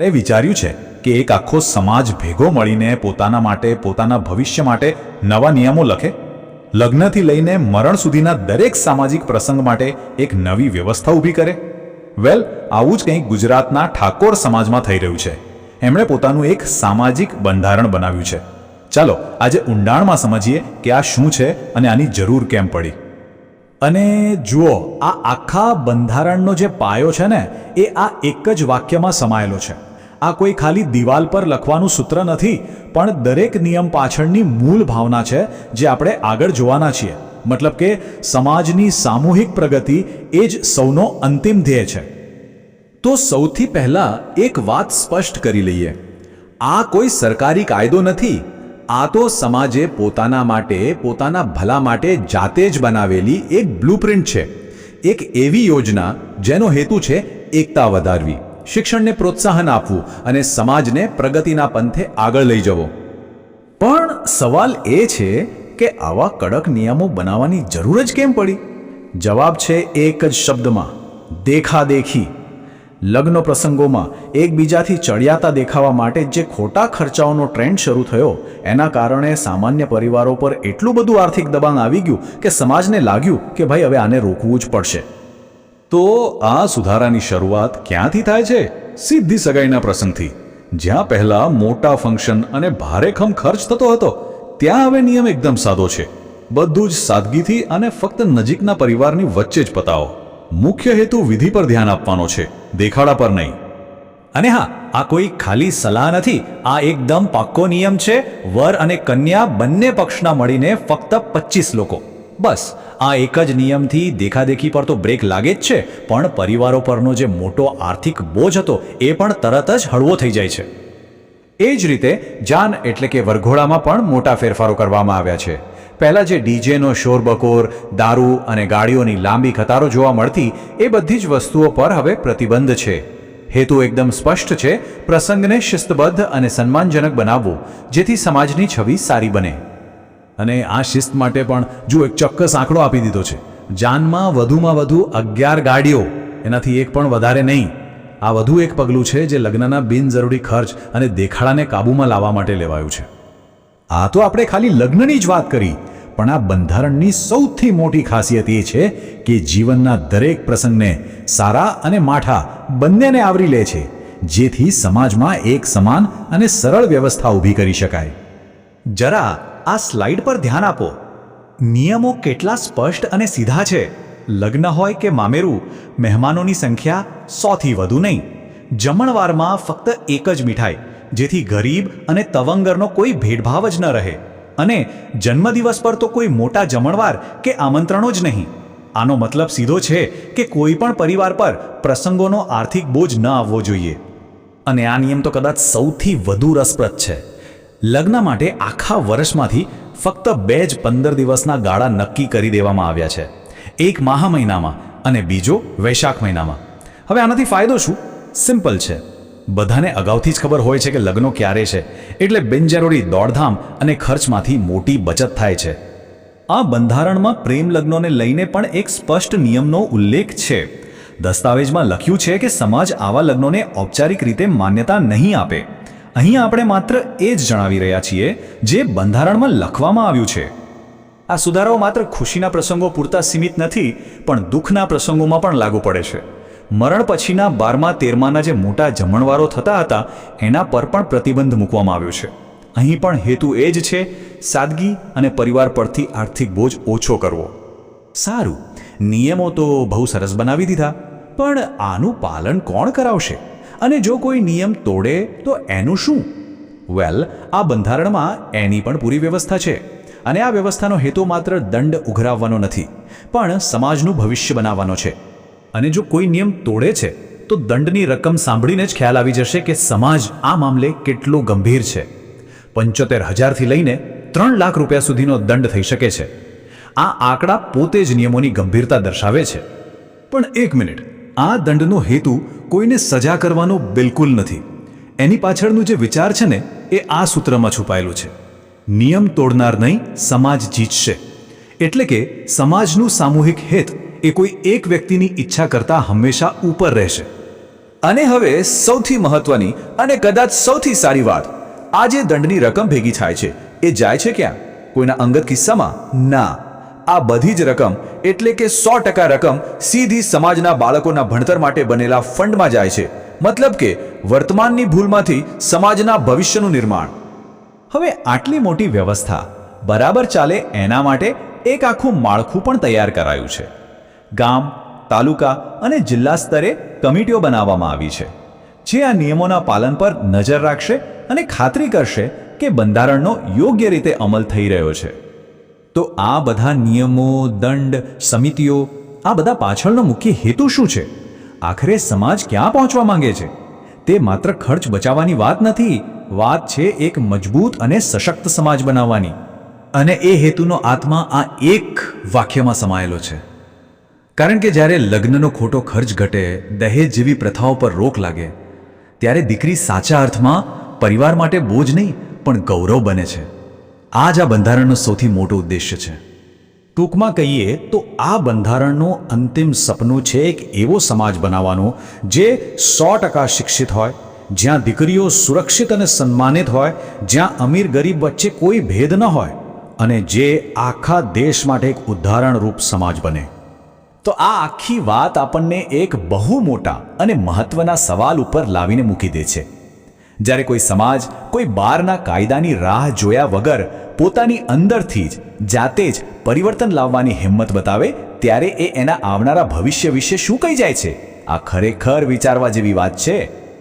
અરે વિચાર્યું છે કે એક આખો સમાજ ભેગો મળીને પોતાના માટે, પોતાના ભવિષ્ય માટે નવા નિયમો લખે? લગ્નથી લઈને મરણ સુધીના દરેક સામાજિક પ્રસંગ માટે એક નવી વ્યવસ્થા ઊભી કરે? વેલ, આવું જ કંઈક ગુજરાતના ઠાકોર સમાજમાં થઈ રહ્યું છે. એમણે પોતાનું એક સામાજિક બંધારણ બનાવ્યું છે. ચાલો, આજે ઊંડાણમાં સમજીએ કે આ શું છે અને આની જરૂર કેમ પડી. અને જુઓ, આ આખા બંધારણનો જે પાયો છે ને, એ આ એક જ વાક્યમાં સમાયેલો છે. આ કોઈ ખાલી દિવાલ પર લખવાનું સૂત્ર નથી, પણ દરેક નિયમ પાછળની મૂળ ભાવના છે જે આપણે આગળ જોવાના છીએ. મતલબ કે સમાજની સામૂહિક પ્રગતિ એ જ સૌનો અંતિમ ધ્યેય છે. તો સૌથી પહેલા એક વાત સ્પષ્ટ કરી લઈએ. આ કોઈ સરકારી કાયદો નથી, આ તો સમાજે પોતાના માટે, પોતાના ભલા માટે જાતે જ બનાવેલી એક બ્લુપ્રિન્ટ છે. એક એવી યોજના જેનો હેતુ છે એકતા વધારવી. શિક્ષણને પ્રોત્સાહન આપવું અને સમાજને પ્રગતિના પંથે આગળ લઈ જવો. પણ સવાલ એ છે કે આવા કડક નિયમો બનાવવાની જરૂર જ કેમ પડી? જવાબ છે એક જ શબ્દમાં, દેખાદેખી. લગ્ન પ્રસંગોમાં એકબીજાથી ચડિયાતા દેખાવા માટે જે ખોટા ખર્ચાઓનો ટ્રેન્ડ શરૂ થયો, એના કારણે સામાન્ય પરિવારો પર એટલું બધું આર્થિક દબાણ આવી ગયું કે સમાજને લાગ્યું કે ભાઈ હવે આને રોકવું જ પડશે. તો આ સુધારાની શરૂઆત ક્યાંથી થાય છે? સીધી સગાઈના પ્રસંગથી. જ્યાં પહેલા મોટા ફંક્શન અને ભારેખમ ખર્ચ થતો હતો, ત્યાં હવે નિયમ એકદમ સાદો છે. બધું જ સાદગીથી અને ફક્ત નજીકના પરિવારની વચ્ચે જ પતાવો. મુખ્ય હેતુ વિધિ પર ધ્યાન આપવાનો છે, દેખાડા પર નહીં. અને હા, આ કોઈ ખાલી સલાહ નથી, આ એકદમ પાક્કો નિયમ છે. વર અને કન્યા બંને પક્ષના મળીને ફક્ત પચીસ લોકો. બસ, આ એક જ નિયમથી દેખાદેખી પર તો બ્રેક લાગે જ છે, પણ પરિવારો પરનો જે મોટો આર્થિક બોજ હતો, એ પણ તરત જ હળવો થઈ જાય છે. એ જ રીતે, જાન એટલે કે વરઘોડામાં પણ મોટા ફેરફારો કરવામાં આવ્યા છે. પહેલાં જે ડીજેનો શોરબકોર, દારૂ અને ગાડીઓની લાંબી કતારો જોવા મળતી, એ બધી જ વસ્તુઓ પર હવે પ્રતિબંધ છે. હેતુ એકદમ સ્પષ્ટ છે, પ્રસંગને શિસ્તબદ્ધ અને સન્માનજનક બનાવવો, જેથી સમાજની છબી સારી બને. અને આ શિસ્ત માટે પણ જો એક ચોક્કસ આંકડો આપી દીધો છે. જાનમાં વધુમાં વધુ અગિયાર ગાડીઓ, એનાથી એક પણ વધારે નહીં. આ વધુ એક પગલું છે જે લગ્નના બિનજરૂરી ખર્ચ અને દેખાડાને કાબૂમાં લાવવા માટે લેવાયું છે. આ તો આપણે ખાલી લગ્નની જ વાત કરી, પણ આ બંધારણની સૌથી મોટી ખાસિયત એ છે કે જીવનના દરેક પ્રસંગને સારા અને માઠા બંનેને આવરી લે છે, જેથી સમાજમાં એક સમાન અને સરળ વ્યવસ્થા ઊભી કરી શકાય. જરા આ સ્લાઇડ પર ધ્યાન આપો. નિયમો કેટલા સ્પષ્ટ અને સીધા છે. લગ્ન હોય કે મામેરું, મહેમાનોની સંખ્યા સોથી વધુ નહીં. જમણવારમાં ફક્ત એક જ મીઠાઈ, જેથી ગરીબ અને તવંગરનો કોઈ ભેદભાવ જ ન રહે. અને જન્મદિવસ પર તો કોઈ મોટા જમણવાર કે આમંત્રણો જ નહીં. આનો મતલબ સીધો છે કે કોઈ પણ પરિવાર પર પ્રસંગોનો આર્થિક બોજ ન આવવો જોઈએ. અને આ નિયમ તો કદાચ સૌથી વધુ રસપ્રદ છે. લગ્ન માટે આખા વર્ષમાંથી ફક્ત બે જ પંદર દિવસના ગાળા નક્કી કરી દેવામાં આવ્યા છે. એક માહ મહિનામાં અને બીજો વૈશાખ મહિનામાં. હવે આનાથી ફાયદો શું? સિમ્પલ છે. બધાને અગાઉથી જ ખબર હોય છે કે લગ્નો ક્યારે છે, એટલે બિનજરૂરી દોડધામ અને ખર્ચમાંથી મોટી બચત થાય છે. આ બંધારણમાં પ્રેમ લગ્નોને લઈને પણ એક સ્પષ્ટ નિયમનો ઉલ્લેખ છે. દસ્તાવેજમાં લખ્યું છે કે સમાજ આવા લગ્નોને ઔપચારિક રીતે માન્યતા નહીં આપે. અહીં આપણે માત્ર એ જ જણાવી રહ્યા છીએ જે બંધારણમાં લખવામાં આવ્યું છે. આ સુધારાઓ માત્ર ખુશીના પ્રસંગો પૂરતા સીમિત નથી, પણ દુઃખના પ્રસંગોમાં પણ લાગુ પડે છે. મરણ પછીના બારમા, તેરમાના જે મોટા જમણવારો થતા હતા, એના પર પણ પ્રતિબંધ મૂકવામાં આવ્યો છે. અહીં પણ હેતુ એ જ છે, સાદગી અને પરિવાર પરથી આર્થિક બોજ ઓછો કરવો. સારું, નિયમો તો બહુ સરસ બનાવી દીધા, પણ આનું પાલન કોણ કરાવશે? અને જો કોઈ નિયમ તોડે, તો એનું શું? વેલ આ બંધારણમાં એની પણ પૂરી વ્યવસ્થા છે. અને આ વ્યવસ્થાનો હેતુ માત્ર દંડ ઉઘરાવવાનો નથી, પણ સમાજનું ભવિષ્ય બનાવવાનો છે. અને જો કોઈ નિયમ તોડે છે, તો દંડની રકમ સાંભળીને જ ખ્યાલ આવી જશે કે સમાજ આ મામલે કેટલો ગંભીર છે. પંચોતેર હજારથી લઈને ત્રણ લાખ રૂપિયા સુધીનો દંડ થઈ શકે છે. આ આંકડા પોતે જ નિયમોની ગંભીરતા દર્શાવે છે. પણ એક મિનિટ. આ દંડનો હેતુ કોઈને સજા કરવાનો બિલકુલ નથી. એની પાછળનું જે વિચાર છે ને, એ આ સૂત્રમાં છુપાયેલું છે. નિયમ તોડનાર નહીં, સમાજ જીતશે. એટલે કે, સમાજનું સામૂહિક હિત એ કોઈ એક વ્યક્તિની ઈચ્છા કરતાં હંમેશા ઉપર રહેશે. અને હવે સૌથી મહત્વની અને કદાચ સૌથી સારી વાત. આ જે દંડની રકમ ભેગી થાય છે, એ જાય છે ક્યાં? કોઈના અંગત કિસ્સામાં? ના. આ બધી જ રકમ એટલે કે સો ટકા રકમ સીધી સમાજના બાળકોના ભણતર માટે બનેલા ફંડમાં જાય છે. મતલબ કે વર્તમાનની ભૂલમાંથી સમાજના ભવિષ્યનું નિર્માણ. હવે આટલી મોટી વ્યવસ્થા બરાબર ચાલે એના માટે એક આખું માળખું પણ તૈયાર કરાયું છે. ગામ, તાલુકા અને જિલ્લા સ્તરે કમિટીઓ બનાવવામાં આવી છે. જે આ નિયમોના પાલન પર નજર રાખશે અને ખાતરી કરશે કે બંધારણનો યોગ્ય રીતે અમલ થઈ રહ્યો છે. તો આ બધા નિયમો, દંડ, સમિતિઓ, આ બધા પાછળનો મુખ્ય હેતુ શું છે? આખરે સમાજ ક્યાં પહોંચવા માંગે છે? તે માત્ર ખર્ચ બચાવવાની વાત નથી, વાત છે એક મજબૂત અને સશક્ત સમાજ બનાવવાની. અને એ હેતુનો આત્મા આ એક વાક્યમાં સમાયેલો છે. કારણ કે જ્યારે લગ્નનો ખોટો ખર્ચ ઘટે, દહેજ જેવી પ્રથાઓ પર રોક લાગે, ત્યારે દીકરી સાચા અર્થમાં પરિવાર માટે બોજ નહીં, પણ ગૌરવ બને છે. આ જ આ બંધારણનો સૌથી મોટો ઉદ્દેશ્ય છે. ટૂંકમાં કહીએ તો આ બંધારણનું અંતિમ સપનું છે એક એવો સમાજ બનાવવાનો જે સો ટકા શિક્ષિત હોય, જ્યાં દીકરીઓ સુરક્ષિત અને સન્માનિત હોય, જ્યાં અમીર ગરીબ વચ્ચે કોઈ ભેદ ન હોય અને જે આખા દેશ માટે એક ઉદાહરણરૂપ સમાજ બને. તો આ આખી વાત આપણને એક બહુ મોટા અને મહત્વના સવાલ ઉપર લાવીને મૂકી દે છે. જ્યારે કોઈ સમાજ કોઈ બહારના કાયદાની રાહ જોયા વગર પોતાની અંદરથી જ, જાતે જ પરિવર્તન લાવવાની હિંમત બતાવે, ત્યારે એ એના આવનારા ભવિષ્ય વિશે શું કહી જાય છે? આ ખરેખર વિચારવા જેવી વાત છે?